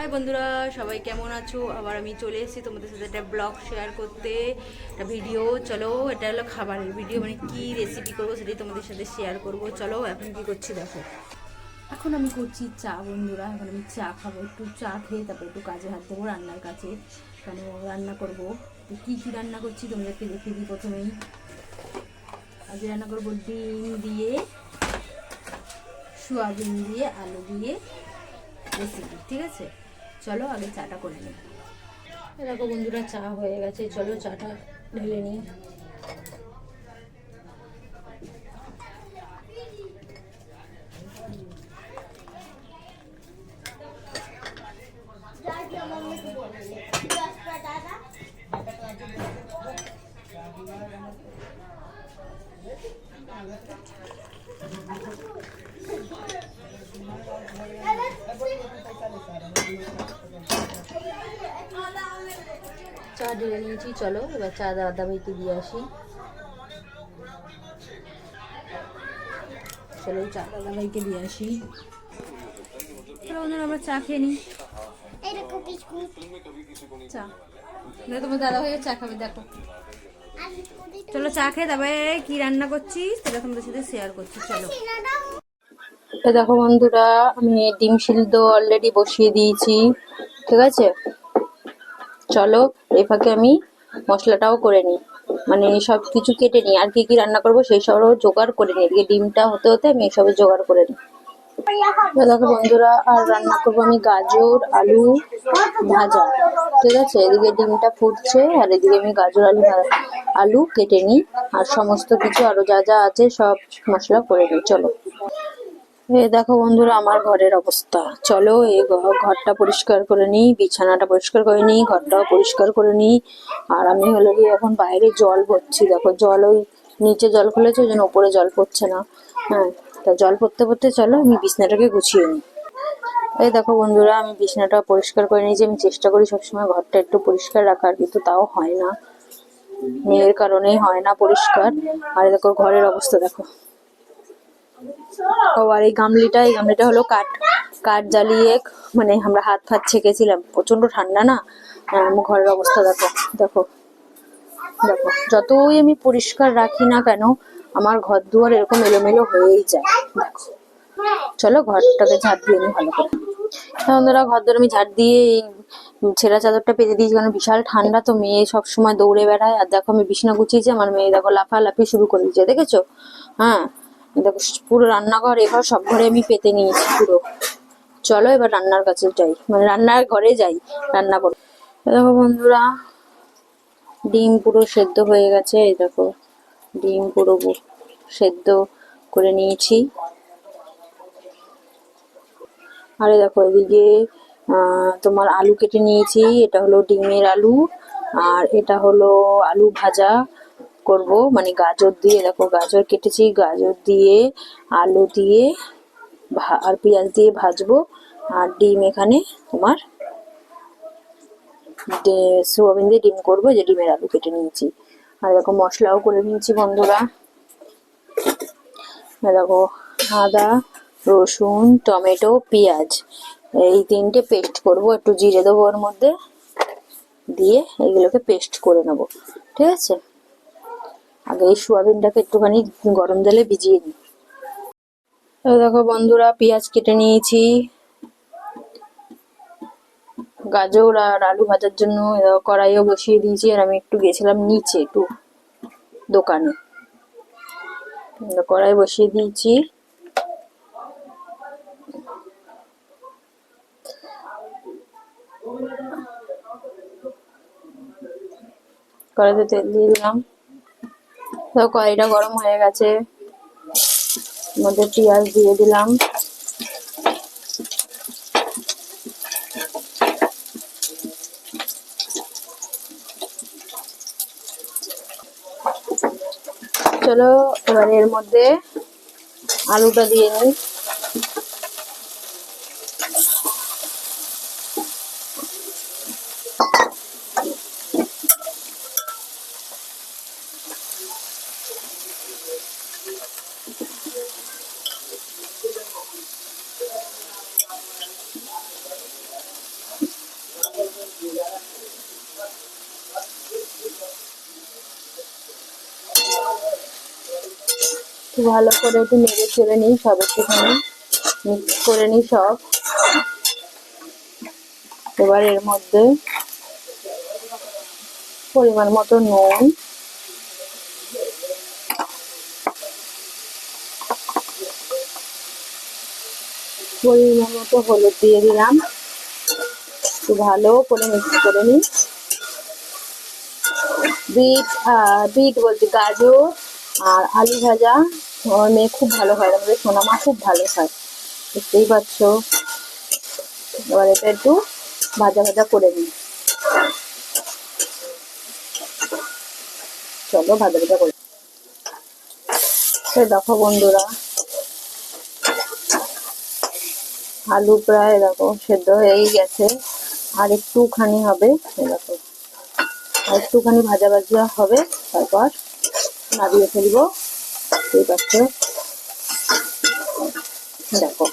High বন্ধুরা, সবাই কেমন আছো? আবার আমি চলে এসেছি তোমাদের সাথে একটা ব্লগ শেয়ার করতে, একটা ভিডিও চলো, এটা হলো খাবারের ভিডিও মানে কি রেসিপি করব সেটাই তোমাদের সাথে শেয়ার করব। চলো, এখন কি করছি দেখো। এখন আমি করছি চা, বন্ধুরা। এখন আমি চা খাব। একটু চা খেয়ে তারপর একটু কাজে হাত দেবো রান্নার কাছে কেন রান্না করব? কী কী রান্না করছি তোমাদেরকে দেখিয়ে দিই প্রথমেই। আজ রান্না করব ডিম দিয়ে, সোয়াবিন দিয়ে, আলু দিয়ে রেসিপি ঠিক আছে? চলো আগে চাটা করে নিই। দেখো বন্ধুরা চা হয়ে গেছে। চলো চাটা ঢেলে নিই। চা ঢেলে নিয়েছি, চলো, এবার চা দাদা ভাইকে দিয়ে আসি। চলো, চা দাদা ভাইকে দিয়ে আসি। চলো আমরা চা খেয়ে নিই। চা। তোমার দাদা চা খাবে, দেখো। চলো, চা খেয়ে তবে কি রান্না শেয়ার চলো। দেখো বন্ধুরা, আমি ডিম সিদ্ধ অলরেডি বসিয়ে দিয়েছি, ঠিক আছে? চলো এই ফাঁকে আমি মশলাটাও করে নিই। মানে সব কিছু কেটে নিই। আর কি কি রান্না করব সেই সবও জোগাড় করে নিই। এদিকে ডিমটা হতে হতে আমি এসবের জোগাড় করে নিই। দেখো বন্ধুরা, আর রান্না করব আমি গাজর, আলু, ভাজা। ঠিক আছে? এদিকে ডিমটা ফুটছে, আর এদিকে আমি গাজর, আলু আলু কেটে নিই। আর সমস্ত কিছু আরও যা যা আছে সব মশলা করে নিই। চলো। এ দেখো বন্ধুরা, আমার ঘরের অবস্থা। চলো এই ঘরটা পরিষ্কার করে নিই, বিছানাটা পরিষ্কার করে নিই, ঘরটাও পরিষ্কার করে নিই। আর আমি হলো গিয়ে এখন বাইরে জল ভরছি। দেখো জল ওই নিচে জল খুলেছে, ওই জন্য উপরে জল পড়ছে না। হ্যাঁ তা জল পড়তে পড়তে চলো আমি বিছনাটাকে গুছিয়ে নিই। এই দেখো বন্ধুরা, আমি বিছানাটা পরিষ্কার করে নিয়েছি। আমি চেষ্টা করি সবসময় ঘরটা একটু পরিষ্কার রাখার, কিন্তু তাও হয় না। মেয়ের কারণেই হয় না পরিষ্কার। আর দেখো ঘরের অবস্থা দেখো। ও, আর এই গামলিটা এই গামলিটা হলো কাঠ। কাঠ জ্বালিয়ে মানে আমরা হাত ফাত ছেঁকেছিলাম। প্রচণ্ড ঠান্ডা না? ঘরের অবস্থা, দেখো দেখো দেখো। যতই আমি পরিষ্কার রাখি না কেন, আমার ঘর দুয়ার এরকম এলোমেলো হয়েই যায়। দেখো। চলো ঘরটাকে ঝাড় দিয়ে নিই ভালো করে। হ্যাঁ বন্ধুরা ঘর ধরে আমি ঝাড় দিয়ে এই ছেঁড়া চাদরটা পেতে দিয়েছি, কারণ বিশাল ঠান্ডা তো মেয়ে সব সময় দৌড়ে বেড়ায়। আর দেখো, আমি বিছানা গুছিয়েছি, আমার মেয়ে দেখো লাফালাফি শুরু করে দিয়েছে, দেখেছ? হ্যাঁ দেখো, পুরো রান্নাঘর এ ঘর সব ঘরে আমি পেতে নিয়েছি পুরো। চলো এবার রান্নার কাছে যাই। মানে রান্নার ঘরে যাই, রান্না করো দেখো বন্ধুরা, ডিম পুরো সেদ্ধ হয়ে গেছে। এই দেখো, ডিম পুরো সেদ্ধ করে নিয়েছি। আরে দেখো, এদিকে তোমার আলু কেটে নিয়েছি। এটা হলো ডিমের আলু, আর এটা হলো আলু ভাজা। করব। মানে গাজর দিয়ে, দেখো গাজর কেটেছি, গাজর দিয়ে, আলু দিয়ে আর পেঁয়াজ দিয়ে ভাজবো। আর ডিম এখানে তোমার সোয়াবিন দিয়ে ডিম করব যে ডিমের আলু কেটে নিয়েছি। আর দেখো মশলাও করে নিয়েছি বন্ধুরা। দেখো আদা, রসুন, টমেটো, পেঁয়াজ, এই তিনটে পেস্ট করব। একটু জিরে দেবো ওর মধ্যে। দিয়ে এগুলোকে পেস্ট করে নেব। ঠিক আছে? আগে এই সোয়াবিনটাকে একটুখানি গরম জলে ভিজিয়ে নিই। দেখো বন্ধুরা, পেঁয়াজ কেটে নিয়েছি। গাজর আর আলু ভাজার জন্য কড়াইও বসিয়ে দিয়েছি, আর আমি একটু গেছিলাম নিচে একটু দোকানে। কড়াই বসিয়ে দিয়েছি। কড়াইতে তেল দিয়ে দিলাম। তো কড়াইটা গরম হয়ে গেছে। মধ্যে পেঁয়াজ দিয়ে দিলাম। চলো, এবার এর মধ্যে আলুটা দিয়ে নিই। একটু ভালো করে একটু নেড়ে চেড়ে নিই সব একটুখানি। মিক্স করে নিই সব। এবার এর মধ্যে পরিমাণ মতো নুন। পরিমাণ মতো হলুদ দিয়ে দিলাম। একটু ভালো করে মিক্স করে নিই। বিট বিট বলছি গাজর আর আলু ভাজা। আমার মেয়ে খুব ভালো খায় আমাদের সোনা মা খুব ভালো খায় বুঝতেই পারছ এবার এটা একটু ভাজা ভাজা করে নিই। চলো ভাজা ভাজা করে দেখো বন্ধুরা, আলু প্রায় দেখো সেদ্ধ হয়েই গেছে, আর একটুখানি হবে দেখো। আর একটুখানি ভাজা ভাজা হবে, তারপর নামিয়ে ফেলব। এই পাচ্ছ দেখো।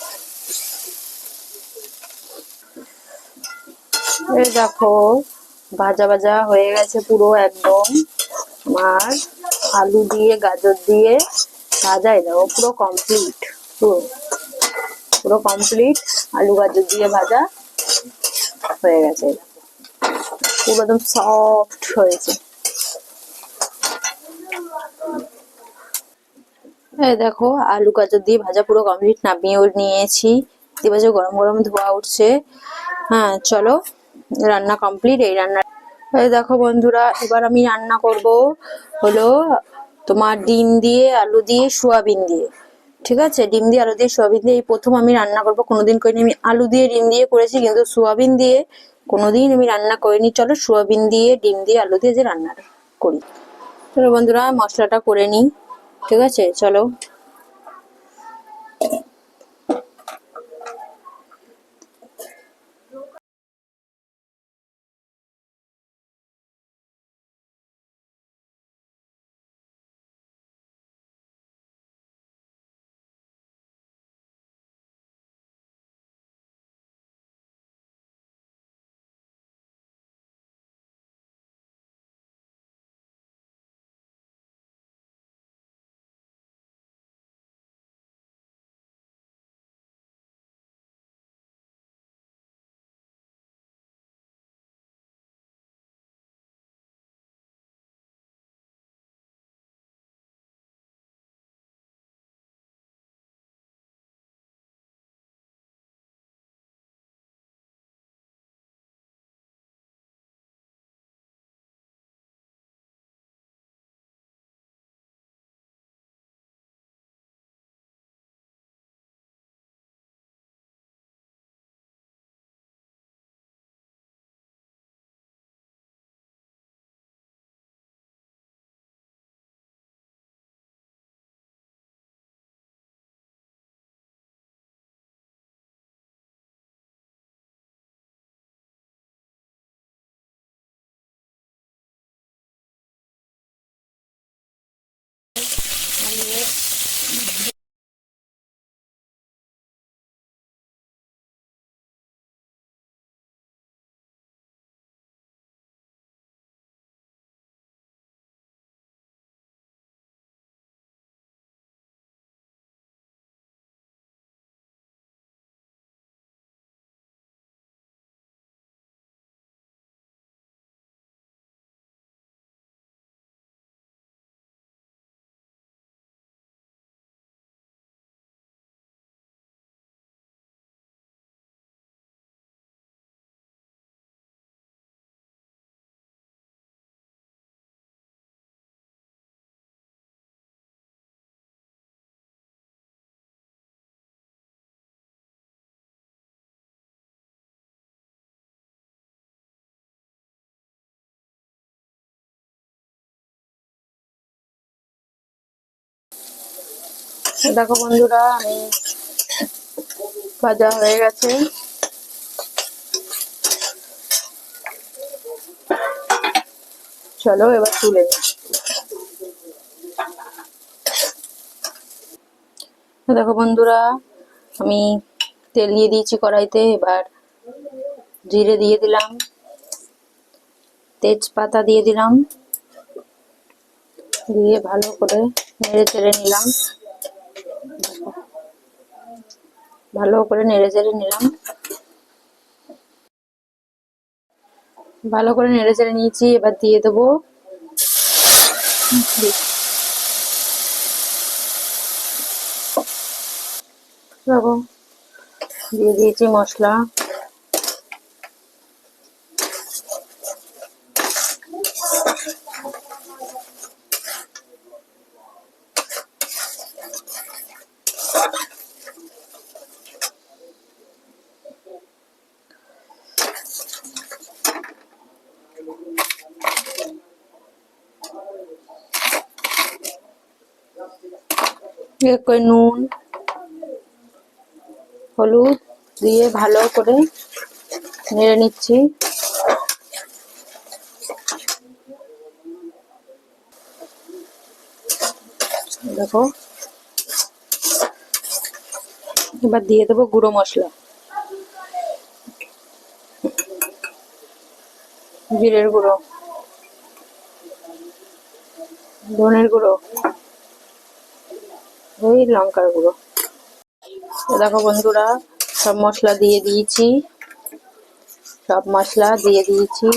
এই দেখো, ভাজা ভাজা হয়ে গেছে পুরো একদম। আমার আলু দিয়ে, গাজর দিয়ে ভাজাই দেখো, পুরো কমপ্লিট পুরো। পুরো কমপ্লিট আলু, গাজর দিয়ে ভাজা হয়ে গেছে পুরো একদম সফট হয়েছে। দেখো, আলু গাজর দিয়ে ভাজা পুরো কমপ্লিট নামিয়েও নিয়েছি। এবার গরম গরম ধোয়া উঠছে। হ্যাঁ চলো, রান্না কমপ্লিট এই রান্না দেখো বন্ধুরা, এবার আমি রান্না করব হলো তোমার ডিম দিয়ে আলু দিয়ে সোয়াবিন দিয়ে। ঠিক আছে? ডিম দিয়ে আলু দিয়ে সোয়াবিন দিয়ে এই প্রথম আমি রান্না করব, কোনোদিন করিনি। আমি আলু দিয়ে ডিম দিয়ে করেছি, কিন্তু সোয়াবিন দিয়ে কোনোদিন আমি রান্না করিনি। চলো, সোয়াবিন দিয়ে, ডিম দিয়ে, আলু দিয়ে যে রান্নাটা করি। চলো বন্ধুরা, মশলাটা করে নিই। ঠিক আছে চলো। দেখো বন্ধুরা, আমি ভাজা হয়ে গেছে। চলো এবার তুলে দেখো বন্ধুরা, আমি তেল দিয়ে দিয়েছি কড়াইতে, এবার জিরে দিয়ে দিলাম, তেজপাতা দিয়ে দিলাম, দিয়ে ভালো করে নেড়ে চেড়ে নিলাম। ভালো করে নেড়ে চেড়ে নিলাম। ভালো করে নেড়ে চেড়ে নিয়েছি, এবার দিয়ে দেবো। দিয়ে দিয়েছি মশলা। করে নুন, হলুদ দিয়ে ভালো করে নেড়ে নিচ্ছি। দেখো। এবার দিয়ে দেবো গুঁড়ো মশলা। জিরের গুঁড়ো। ধনের গুঁড়ো। ওই লঙ্কার গুঁড়ো। দেখো বন্ধুরা, সব মশলা দিয়ে দিয়েছি। সব মশলা দিয়ে দিয়েছি।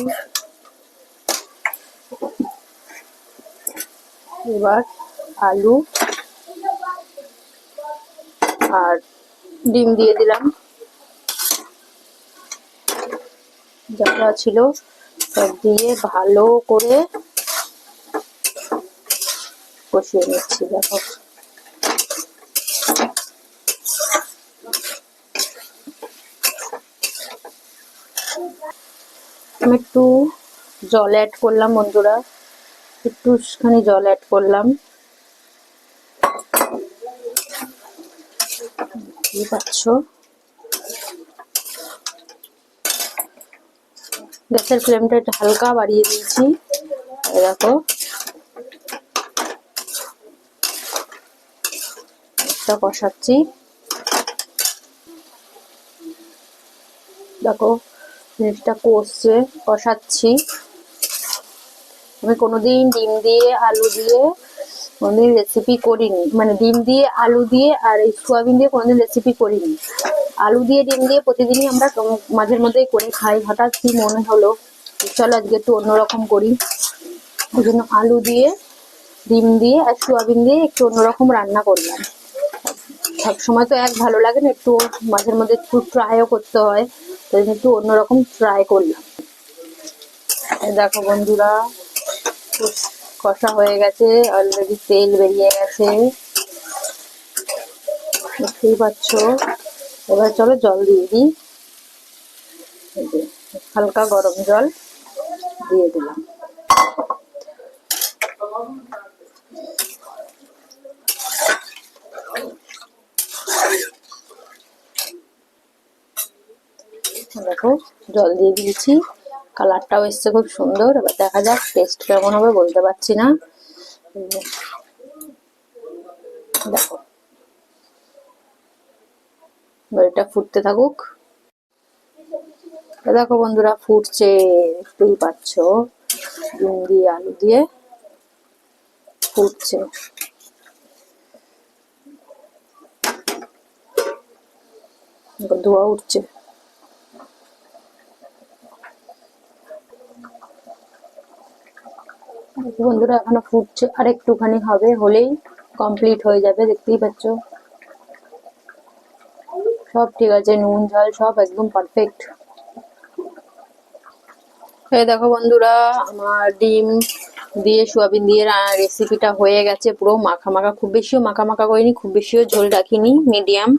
এবার আলু আর ডিম দিয়ে দিলাম। যা ছিল সব দিয়ে ভালো করে কষিয়ে নিচ্ছি, দেখো। আমি একটু জল অ্যাড করলাম বন্ধুরা। একটুখানি জল অ্যাড করলাম। পাচ্ছ? গ্যাসের ফ্লেমটা একটু হালকা বাড়িয়ে দিয়েছি। দেখো। একটা কষাচ্ছি। দেখো। জিনিসটা কষছে কষাচ্ছি। আমি কোনোদিন ডিম দিয়ে আলু দিয়ে কোনোদিন রেসিপি করিনি। মানে ডিম দিয়ে আলু দিয়ে আর এই সোয়াবিন দিয়ে কোনোদিন রেসিপি করিনি। আলু দিয়ে, ডিম দিয়ে প্রতিদিনই আমরা মাঝের মধ্যেই করে খাই। হঠাৎ কি মনে হলো, চলো আজকে একটু অন্যরকম করি। ওই জন্য আলু দিয়ে, ডিম দিয়ে আর সোয়াবিন দিয়ে একটু অন্যরকম রান্না করলাম। সব সময় তো এক ভালো লাগে না, একটু মাঝের মধ্যে একটু ট্রাইও করতে হয়। তো একটু অন্যরকম ট্রাই করলাম। দেখো বন্ধুরা, কষা হয়ে গেছে অলরেডি তেল বেরিয়ে গেছে। দেখতেই পাচ্ছ? এবার চলো জল দিয়ে দিই। হালকা গরম জল দিয়ে দিলাম। দেখো জল দিয়ে দিয়েছি। কালারটাও এসছে খুব সুন্দর। এবার দেখা যাক টেস্ট কেমন হবে বলতে পারছি না। দেখো। এটা ফুটতে থাকুক। দেখো বন্ধুরা, ফুটছে, দেখতেই পাচ্ছ। ডিম দিয়ে, আলু দিয়ে ফুটছে। ধোয়া উঠছে। বন্ধুরা, এখনও ফুটছে। আর একটুখানি হবে, হলেই কমপ্লিট হয়ে যাবে, দেখতেই পাচ্ছ। সব ঠিক আছে, নুন ঝাল সব একদম পারফেক্ট এই দেখো বন্ধুরা, আমার ডিম দিয়ে, সোয়াবিন দিয়ে রেসিপিটা হয়ে গেছে পুরো মাখা মাখা। খুব বেশিও মাখা মাখা করিনি, খুব বেশিও ঝোল রাখিনি মিডিয়াম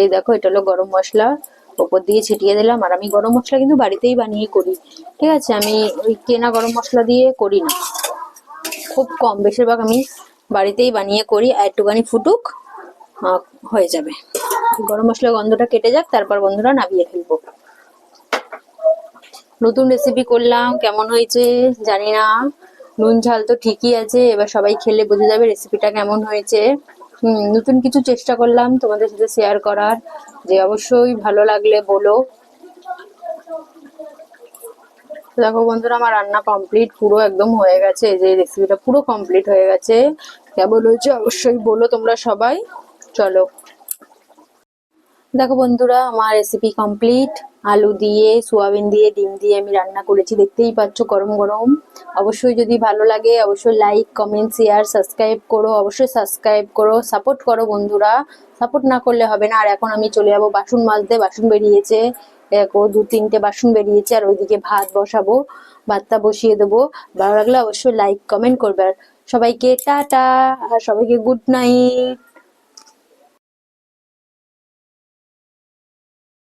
এই দেখো, এটা হলো গরম মশলা। ওপর দিয়ে ছিটিয়ে দিলাম, আর আমি গরম মশলা কিন্তু বাড়িতেই বানিয়ে করি। ঠিক আছে, আমি ওই কেনা গরম মশলা দিয়ে করি না। খুব কম। বেশিরভাগ আমি বাড়িতেই বানিয়ে করি আর একটুখানি ফুটুক হয়ে যাবে। গরম মশলা গন্ধটা কেটে যাক, তারপর বন্ধুরা নামিয়ে ফেলব। নতুন রেসিপি করলাম, কেমন হয়েছে জানি না। নুন ঝাল তো ঠিকই আছে, এবার সবাই খেলে বোঝা যাবে রেসিপিটা কেমন হয়েছে। নতুন কিছু চেষ্টা করলাম তোমাদের সাথে শেয়ার করার, যে অবশ্যই ভালো লাগলে বলো। দেখো বন্ধুরা, আমার রান্না কমপ্লিট পুরো একদম হয়ে গেছে। এই যে রেসিপিটা পুরো কমপ্লিট হয়ে গেছে। কেমন হয়েছে, অবশ্যই বলো তোমরা সবাই। চলো। দেখো বন্ধুরা, আমার রেসিপি কমপ্লিট আলু দিয়ে, সোয়াবিন দিয়ে, ডিম দিয়ে আমি রান্না করেছি, দেখতেই পাচ্ছ গরম গরম। অবশ্যই যদি ভালো লাগে, অবশ্যই লাইক কমেন্ট শেয়ার সাবস্ক্রাইব করো। অবশ্যই সাবস্ক্রাইব করো সাপোর্ট করো বন্ধুরা। সাপোর্ট না করলে হবে না। আর এখন আমি চলে যাব বাসন মাজতে, বাসন বেরিয়েছে। দেখো, দু তিনটে বাসন বেরিয়েছে আর ওইদিকে ভাত বসাবো, ভাতটা বসিয়ে দেবো। ভালো লাগলে অবশ্যই লাইক কমেন্ট করবে। আর সবাইকে টাটা, আর সবাইকে গুড নাইট